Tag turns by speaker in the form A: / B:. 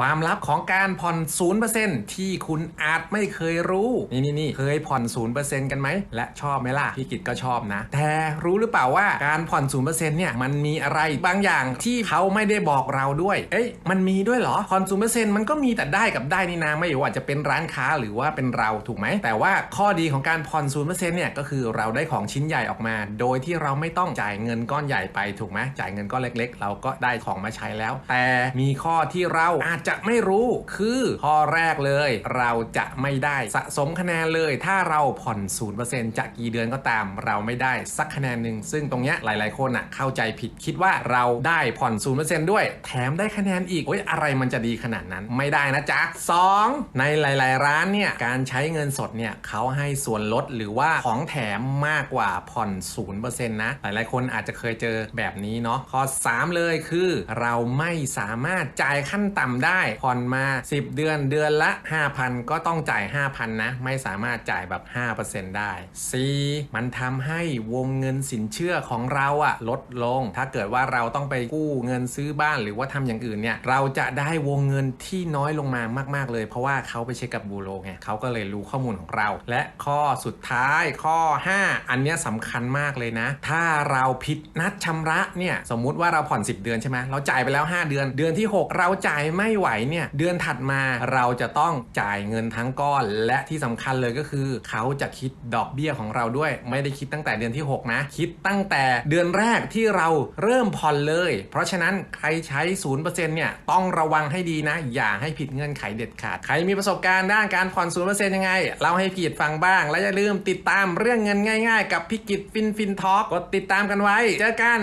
A: ความลับของการผ่อน0%ที่คุณอาจไม่เคยรู้ นี่นี่นี่เคยผ่อน0%กันไหม และชอบไหมล่ะ พี่กิตก็ชอบนะ แต่รู้หรือเปล่าว่าการผ่อน0%เนี่ยมันมีอะไรบางอย่างที่เขาไม่ได้บอกเราด้วย เอ๊ะมันมีด้วยเหรอ ผ่อน0%มันก็มีแต่ได้กับได้นี่นะ ไม่ว่าจะเป็นร้านค้าหรือว่าเป็นเราถูกไหม แต่ว่าข้อดีของการผ่อน0%เนี่ยก็คือเราได้ของชิ้นใหญ่ออกมา โดยที่เราไม่ต้องจ่ายเงินก้อนใหญ่ไปถูกไหมจ่ายเงินก้อนเล็ก ๆ เราก็ได้ของมาใช้แล้ว แต่มีข้อที่เราอาจจะไม่รู้คือข้อแรกเลย เราจะไม่ได้สะสมคะแนนเลย ถ้าเราผ่อน0%จะกี่เดือนก็ตาม เราไม่ได้สักคะแนนหนึ่งซึ่งตรงเนี้ยหลาย ๆ คนอะเข้าใจผิดคิดว่าเราได้ผ่อน0%ด้วย แถมได้คะแนนอีกโอ้ยอะไรมันจะดีขนาดนั้นไม่ได้นะจ๊ะ 2. ในหลาย ๆ ร้านเนี่ยการใช้เงินสดเนี่ยเขาให้ส่วนลดหรือว่าของแถมมากกว่าผ่อน0%นะหลาย ๆ คนอาจจะเคยเจอแบบนี้เนาะข้อ 3 เลยคือ เราไม่สามารถจ่ายขั้นต่ำได้ได้ผ่อนมา 10 เดือนเดือนละ 5,000 ก็ต้องจ่าย 5,000 นะ ไม่สามารถจ่ายแบบ 5%ได้ 4. มันทำให้วงเงินสินเชื่อของเราอะลดลง ถ้าเกิดว่าเราต้องไปกู้เงินซื้อบ้านหรือว่าทำอย่างอื่นเนี่ยเราจะได้วงเงินที่น้อยลงมามาก ๆ เลย เพราะว่าเขาไปเช็คกับบูโรไงเขาก็เลยรู้ข้อมูลของเรา และข้อสุดท้ายข้อ 5 อันเนี้ยสำคัญมากเลยนะ ถ้าเราผิดนัดชำระเนี่ยสมมุติว่าเราผ่อน 10 เดือนใช่ไหมเราจ่ายไปแล้ว 5 เดือน เดือนที่ 6 เราจ่ายไม่ไหวเนี่ยเดือนถัดมาเราจะต้องจ่ายเงินทั้งก้อน และที่สำคัญเลยก็คือเขาจะคิดดอกเบี้ยของเราด้วย ไม่ได้คิดตั้งแต่เดือนที่ 6 นะ คิดตั้งแต่เดือนแรกที่เราเริ่มผ่อนเลย เพราะฉะนั้นใครใช้ 0%เนี่ยต้องระวังให้ดีนะ อย่าให้ผิดเงื่อนไขเด็ดขาด ใครมีประสบการณ์ด้านการผ่อน 0%ยังไงเล่าให้พี่กิจฟังบ้าง และอย่าลืมติดตามเรื่องเงินง่าย ๆ กับพี่กิจฟินฟินทอล์กกดติดตามกันไว้ เจอกัน